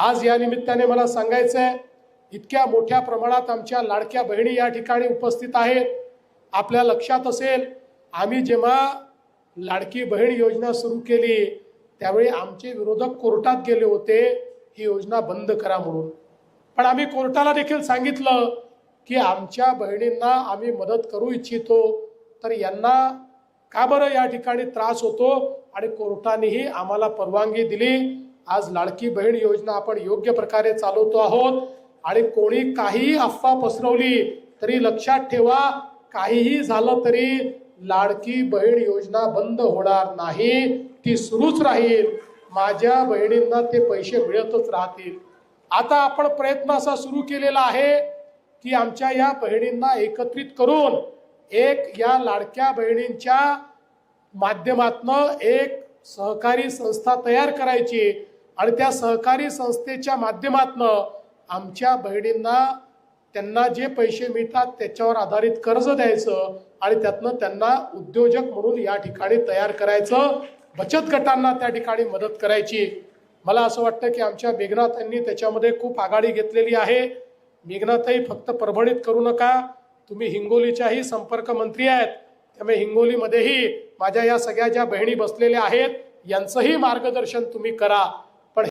आज या निमित्ताने मला सांगायचं आहे इतक्या मोठ्या प्रमाणात आमच्या लाडक्या बहिणी या ठिकाणी उपस्थित आहेत. आपल्या लक्षात असेल आम्ही जेव्हा लाडकी बहीण योजना सुरू केली त्यावेळी आमचे विरोधक कोर्टात गेले होते ही योजना बंद करा म्हणून. पण आम्ही कोर्टाला देखील सांगितलं की आमच्या बहिणींना आम्ही मदत करू इच्छितो तर यांना का बरं या ठिकाणी त्रास होतो? आणि कोर्टानेही आम्हाला परवानगी दिली. आज लाडकी बहीण योजना आपण योग्य प्रकारे चालवतो आहोत. आणि कोणी काहीही अफवा पसरवली तरी लक्षात ठेवा काहीही झालं तरी लाडकी बहीण योजना बंद होणार नाही. ती सुरूच राहील. माझ्या बहिणींना ते पैसे मिळतच राहतील. आता आपण प्रयत्न असा सुरू केलेला आहे की आमच्या या बहिणींना एकत्रित करून एक या लाडक्या बहिणींच्या माध्यमातनं एक सहकारी संस्था तयार करायची. आणि त्या सहकारी संस्थेच्या माध्यमातनं आमच्या बहिणींना त्यांना जे पैसे मिळतात त्याच्यावर आधारित कर्ज द्यायचं आणि त्यातनं त्यांना उद्योजक म्हणून या ठिकाणी तयार करायचं. बचत गटांना त्या ठिकाणी मदत करायची. मला असं वाटतं की आमच्या मेघनाथांनी त्याच्यामध्ये खूप आघाडी घेतलेली आहे. मेघनाथही फक्त परभणीत करू नका. तुम्ही हिंगोलीच्याही संपर्क मंत्री आहेत. त्यामुळे हिंगोलीमध्येही माझ्या या सगळ्या ज्या बहिणी बसलेल्या आहेत यांचंही मार्गदर्शन तुम्ही करा.